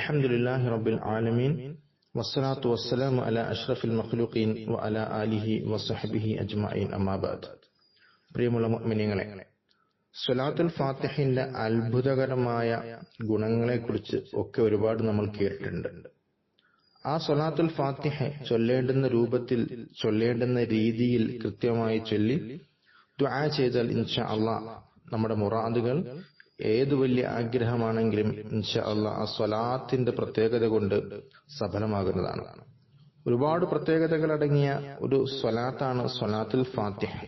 الحمد لله رب العالمين والصلاة والسلام على أشرف المخلوقين وعلى آله وصحبه أجمعين أما بعد പ്രിയമുള്ള മുഅ്മിനീങ്ങളെ സ്വലാത്തുൽ ഫാത്തിഹിന്റെ അത്ഭുതകരമായ ഗുണങ്ങളെക്കുറിച്ച് ഒക്കെ ഒരുപാട് നമ്മൾ കേട്ടിട്ടുണ്ട് ആ സ്വലാത്തുൽ ഫാത്തിഹ ചൊല്ലേണ്ടുന്ന രൂപത്തിൽ ചൊല്ലേണ്ടുന്ന രീതിയിൽ കൃത്യമായി ചൊല്ലി ദുആ ചെയ്താൽ ഇൻഷാ അള്ളാ നമ്മുടെ മുറാദുകൾ ഏത് വലിയ ആഗ്രഹമാണെങ്കിലും ഇൻഷാ അള്ളാ ആ സ്വലാത്തിന്റെ പ്രത്യേകത കൊണ്ട് സഫലമാകുന്നതാണ്. ഒരുപാട് പ്രത്യേകതകൾ അടങ്ങിയ ഒരു സ്വലാത്താണ് സ്വലാത്തുൽ ഫാത്തിഹ.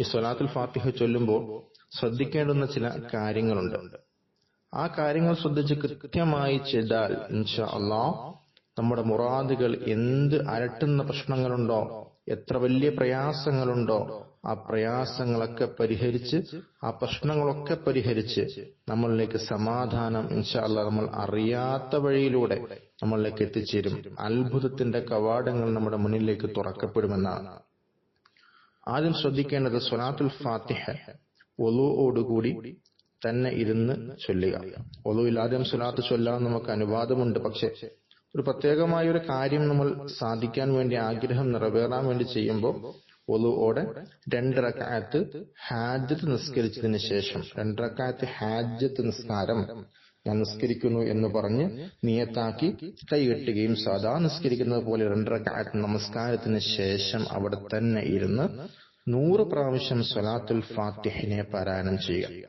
ഈ സ്വലാത്തുൽ ഫാത്തിഹ ചൊല്ലുമ്പോൾ ശ്രദ്ധിക്കേണ്ടുന്ന ചില കാര്യങ്ങളുണ്ട്. ആ കാര്യങ്ങൾ ശ്രദ്ധിച്ച് കൃത്യമായി ചെയ്താൽ ഇൻഷാ അള്ളാ നമ്മുടെ മുറാദുകൾ എന്ത് അലട്ടുന്ന പ്രശ്നങ്ങളുണ്ടോ എത്ര വലിയ പ്രയാസങ്ങളുണ്ടോ ആ പ്രയാസങ്ങളൊക്കെ പരിഹരിച്ച് ആ പ്രശ്നങ്ങളൊക്കെ പരിഹരിച്ച് നമ്മളിലേക്ക് സമാധാനം ഇൻഷാല്ല നമ്മൾ അറിയാത്ത വഴിയിലൂടെ നമ്മളിലേക്ക് എത്തിച്ചേരും. അത്ഭുതത്തിന്റെ കവാടങ്ങൾ നമ്മുടെ മുന്നിലേക്ക് തുറക്കപ്പെടുമെന്നാണ്. ആദ്യം ശ്രദ്ധിക്കേണ്ടത് സ്വലാത്തുൽ ഫാത്തിഹ ഒലുവോടുകൂടി തന്നെ ഇരുന്ന് ചൊല്ലുക. ഒലുവിൽ ആദ്യം സ്വലാത്ത് ചൊല്ലാൻ നമുക്ക് അനുവാദമുണ്ട്. പക്ഷെ ഒരു പ്രത്യേകമായ ഒരു കാര്യം നമ്മൾ സാധിക്കാൻ വേണ്ടി ആഗ്രഹം നിറവേറാൻ വേണ്ടി ചെയ്യുമ്പോൾ ഒലുവോടെ രണ്ടരക്കാലത്ത് ഹാജത്ത് നിസ്കരിച്ചതിന് ശേഷം രണ്ടരക്കാലത്ത് ഹാജത്ത് നിസ്കാരം ഞാൻ നിസ്കരിക്കുന്നു എന്ന് പറഞ്ഞ് നിയത്താക്കി കൈകെട്ടുകയും സാധാ നിസ്കരിക്കുന്നത് പോലെ രണ്ടരക്കാലത്ത് നമസ്കാരത്തിന് ശേഷം അവിടെ തന്നെ ഇരുന്ന് നൂറ് പ്രാവശ്യം സലാത്തുൽ ഫാത്തിഹിനെ പാരായണം ചെയ്യുക.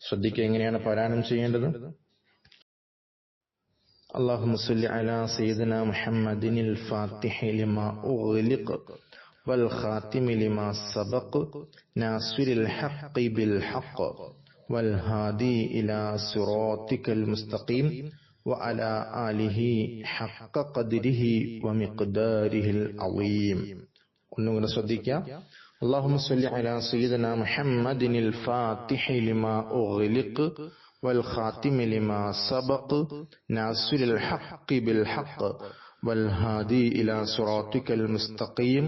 ശ്രദ്ധിക്കുക എങ്ങനെയാണ് പാരായണം ചെയ്യേണ്ടത്? اللهم صل على سيدنا محمد الفاتح لما أغلق والخاتم لما سبق ناصر الحق بالحق والهادي إلى صراطك المستقيم وعلى آله حق قدره ومقداره العظيم ونقول صديقا اللهم صل على سيدنا محمد الفاتح لما أغلق والخاتم لما سبق ناصر الحق بالحق والهادي إلى صراطك المستقيم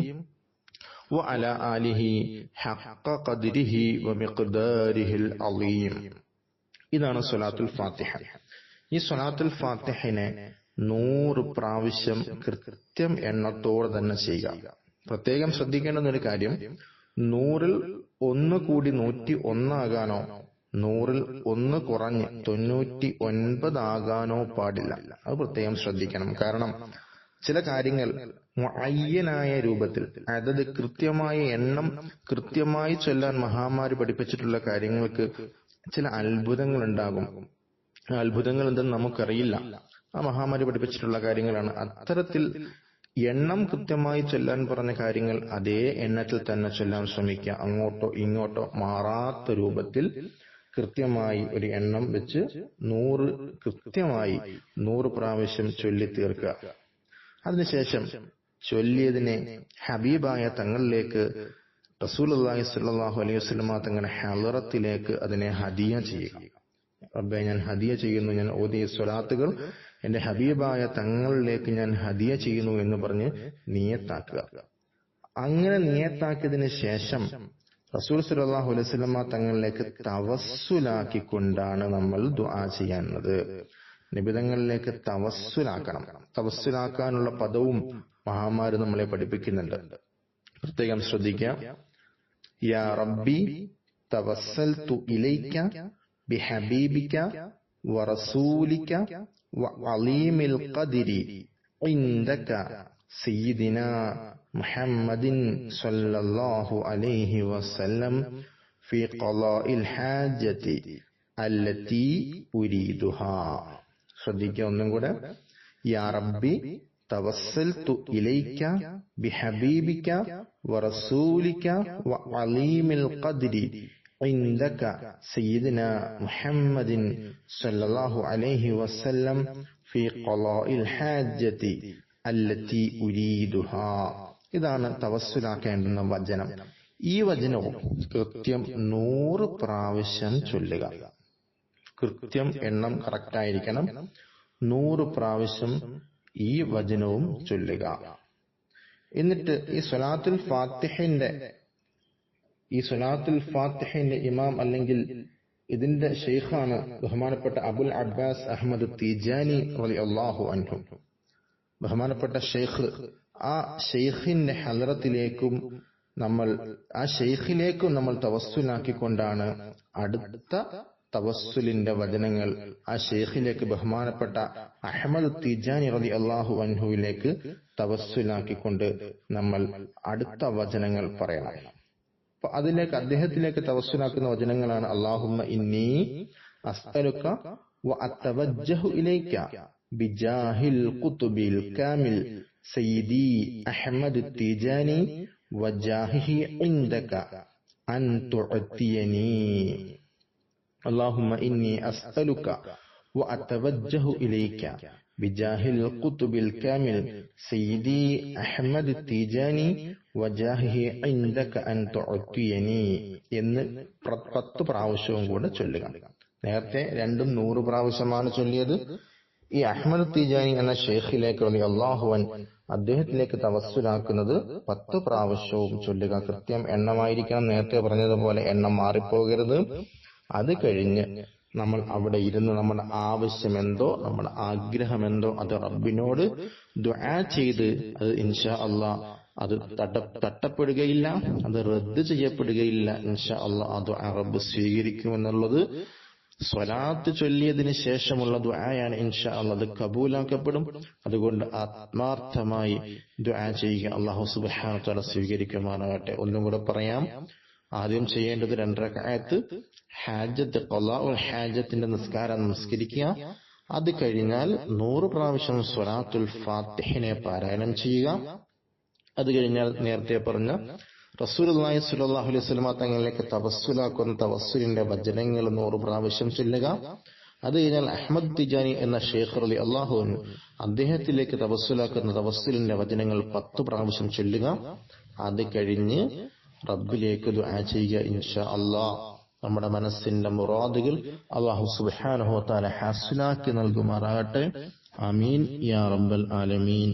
وعلى آله حق قدره ومقداره العظيم ഇതാണ് സ്വലാത്തുൽ ഫാത്തിഹ ഈ സ്വലാത്തുൽ ഫാത്തിഹിനെ നൂറ് പ്രാവശ്യം കൃത്യം എണ്ണത്തോടെ തന്നെ ചെയ്യുക പ്രത്യേകം ശ്രദ്ധിക്കേണ്ടുന്ന ഒരു കാര്യം നൂറിൽ ഒന്ന് കൂടി നൂറ്റി ഒന്നാകാനോ നൂറിൽ ഒന്ന് കുറഞ്ഞ് തൊണ്ണൂറ്റി ഒൻപതാകാനോ പാടില്ല. അത് പ്രത്യേകം ശ്രദ്ധിക്കണം. കാരണം ചില കാര്യങ്ങൾ അയ്യനായ രൂപത്തിൽ അതായത് കൃത്യമായ എണ്ണം കൃത്യമായി ചൊല്ലാൻ മഹാമാരി പഠിപ്പിച്ചിട്ടുള്ള കാര്യങ്ങൾക്ക് ചില അത്ഭുതങ്ങൾ ഉണ്ടാകും അത്ഭുതങ്ങൾ എന്തെന്ന് നമുക്കറിയില്ല. ആ മഹാമാരി പഠിപ്പിച്ചിട്ടുള്ള കാര്യങ്ങളാണ്. അത്തരത്തിൽ എണ്ണം കൃത്യമായി ചൊല്ലാൻ പറഞ്ഞ കാര്യങ്ങൾ അതേ എണ്ണത്തിൽ തന്നെ ചൊല്ലാൻ ശ്രമിക്കുക. അങ്ങോട്ടോ ഇങ്ങോട്ടോ മാറാത്ത രൂപത്തിൽ കൃത്യമായി ഒരു എണ്ണം വെച്ച് നൂറ് കൃത്യമായി നൂറ് പ്രാവശ്യം ചൊല്ലി തീർക്കുക. അതിനുശേഷം ചൊല്ലിയതിനെ ഹബീബായ തങ്ങളിലേക്ക് റസൂൽ അള്ളാഹി സ്വല്ലാഹു അലൈഹി വസ്ലമ തങ്ങളുടെ ഹലറത്തിലേക്ക് അതിനെ ഹദിയ ചെയ്യുക. റബ്ബെ ഞാൻ ഹദിയ ചെയ്യുന്നു ഞാൻ ഓതിയ സ്വലാത്തുകൾ എന്റെ ഹബീബായ തങ്ങളിലേക്ക് ഞാൻ ഹദിയ ചെയ്യുന്നു എന്ന് പറഞ്ഞ് നിയത്താക്കുക. അങ്ങനെ നിയത്താക്കിയതിന് ശേഷം റസൂൽ സുലല്ലാഹു അലൈവല്ലമ്മ തങ്ങളിലേക്ക് തവസ്സുലാക്കിക്കൊണ്ടാണ് നമ്മൾ ദുആ ചെയ്യുന്നത് നിബിതങ്ങളിലേക്ക് തവസ്സുലാക്കണം. തവസ്സുലാക്കാനുള്ള പദവും മഹാമാര് നമ്മളെ പഠിപ്പിക്കുന്നുണ്ട്. പ്രത്യേകം ശ്രദ്ധിക്കാം യാ റബ്ബി തവസ്സൽ തു ഇലൈക്ക ബിഹബീബിക്ക വറസൂലിക്ക വഅലീമിൽ ഇൻദക സയ്യിദിനാ محمد صلى الله عليه وسلم في قضاء الحاجة التي أريدها ശ്രദ്ധിക്കുക ഒന്നും കൂടെ യാ റബ്ബി തവസ്സൽതു ഇലൈക ബിഹബീബിക വറസൂലിക വഅലീമിൽ ഖദ്രി عندك سيدنا محمد صلى الله عليه وسلم في قضاء الحاجة അല്ലത്തി ഉരീദുഹ ഇതാണ് തവസ്സുലാക്കേണ്ടുന്ന വചനം. ഈ വചനവും കൃത്യം നൂറ് പ്രാവശ്യം ചൊല്ലുക. കൃത്യം എണ്ണം കറക്റ്റ് ആയിരിക്കണം നൂറ് പ്രാവശ്യം ഈ വചനവും ചൊല്ലുക. എന്നിട്ട് ഈ സ്വലാത്തുൽ ഫാത്തിഹിന്റെ ഈ സ്വലാത്തുൽ ഫാത്തിഹിന്റെ ഇമാം അല്ലെങ്കിൽ ഇതിന്റെ ഷെയ്ഖാണ് ബഹുമാനപ്പെട്ട അബുൽ അബ്ബാസ് അഹമ്മദ് തീജാനി അള്ളാഹു അൻഹു. ബഹുമാനപ്പെട്ട ഷെയ്ഖ് ആ ഷെയ്ഖിന്റെ ഹലറത്തിലേക്കും നമ്മൾ ആ ഷെയ്ഖിലേക്കും നമ്മൾ തവസ്സുലാക്കിക്കൊണ്ടാണ് അടുത്ത തവസ്സുലിന്റെ വചനങ്ങൾ ആ ഷെയ്ഖിലേക്ക് ബഹുമാനപ്പെട്ട അഹമ്മദ് തിജാനി റതി അള്ളാഹു അൻഹുവിലേക്ക് തവസ്സുലാക്കിക്കൊണ്ട് നമ്മൾ അടുത്ത വചനങ്ങൾ പറയണം. അപ്പൊ അതിലേക്ക് അദ്ദേഹത്തിലേക്ക് തവസ്സുലാക്കുന്ന വചനങ്ങളാണ് അള്ളാഹുമ്മ ഇന്നി അസ്തലുക്ക വ അത്തവജ്ജഹു ബിജാഹിൽ കുത്തുബിൽ കാമിൽ സയ്യിദി അഹമ്മദ് തിജാനി വജാഹിഹി ഇൻദക അൻ തുഅത്തിയനി اللهم إني أسألك وأتوجه إليك بجاه القطب الكامل سيدي أحمد التيجاني وجاهه عندك أن تعطيني എന്ന് പത്ത് പ്രാവശ്യവും കൂടെ ചൊല്ലുക നേരത്തെ രണ്ടും നൂറ് പ്രാവശ്യമാണ് ചൊല്ലിയത് ഈ അഹമ്മദ് തിജാനി എന്ന ഷെയ്ഖിലേക്ക് അള്ളാഹുവൻ അദ്ദേഹത്തിലേക്ക് തവസ്സുലാക്കുന്നത് പത്ത് പ്രാവശ്യവും ചൊല്ലുക കൃത്യം എണ്ണമായിരിക്കണം. നേരത്തെ പറഞ്ഞതുപോലെ എണ്ണം മാറിപ്പോകരുത്. അത് കഴിഞ്ഞ് നമ്മൾ അവിടെ ഇരുന്ന് നമ്മുടെ ആവശ്യം എന്തോ നമ്മുടെ ആഗ്രഹം എന്തോ അത് റബ്ബിനോട് ദുആ ചെയ്ത് അത് ഇൻഷാ അള്ളാ അത് തട്ട തട്ടപ്പെടുകയില്ല അത് റദ്ദ് ചെയ്യപ്പെടുകയില്ല. ഇൻഷാ അള്ളാ അത് റബ്ബ് സ്വീകരിക്കുമെന്നുള്ളത് സ്വലാത്ത് ചൊല്ലിയതിന് ശേഷമുള്ള ദുആയാണ് ഇൻഷാ അത് കബൂലാക്കപ്പെടും. അതുകൊണ്ട് ആത്മാർത്ഥമായി ദുആ ചെയ്യുക അള്ളാഹു സുബാനത്തോടെ സ്വീകരിക്കുമാറാകട്ടെ. ഒന്നും കൂടെ പറയാം. ആദ്യം ചെയ്യേണ്ടത് രണ്ടരക്കായത്ത് ഹാജത്ത് ഹാജത്തിന്റെ നിസ്കാരം നമസ്കരിക്കുക. അത് കഴിഞ്ഞാൽ നൂറ് പ്രാവശ്യം സ്വലാത്തുൽ ഫാത്തിഹിനെ പാരായണം ചെയ്യുക. അത് കഴിഞ്ഞാൽ നേരത്തെ പറഞ്ഞ റസൂലുള്ളാഹി സ്വല്ലല്ലാഹു അലൈഹി തങ്ങളിലേക്ക് തവസ്സുലാക്കുന്ന തവസ്സുലിന്റെ വചനങ്ങൾ നൂറ് പ്രാവശ്യം ചൊല്ലുക. അത് കഴിഞ്ഞാൽ അഹമ്മദ് തിജാനി എന്ന ഷെയ്ഖർ അലി അള്ളാഹു അദ്ദേഹത്തിലേക്ക് തവസ്സുലാക്കുന്ന തവസ്സുലിന്റെ വചനങ്ങൾ പത്ത് പ്രാവശ്യം ചൊല്ലുക. അത് കഴിഞ്ഞ് റബ്ബിലേക്ക് ദുആ ചെയ്യുക ഇൻഷാ അള്ളാ നമ്മുടെ മനസ്സിന്റെ മുറാദുകൾ അള്ളാഹു സുബ്ഹാനഹു തആല നൽകുമാറാകട്ടെ. ആമീൻ. യാ റബ്ബൽ ആലമീൻ.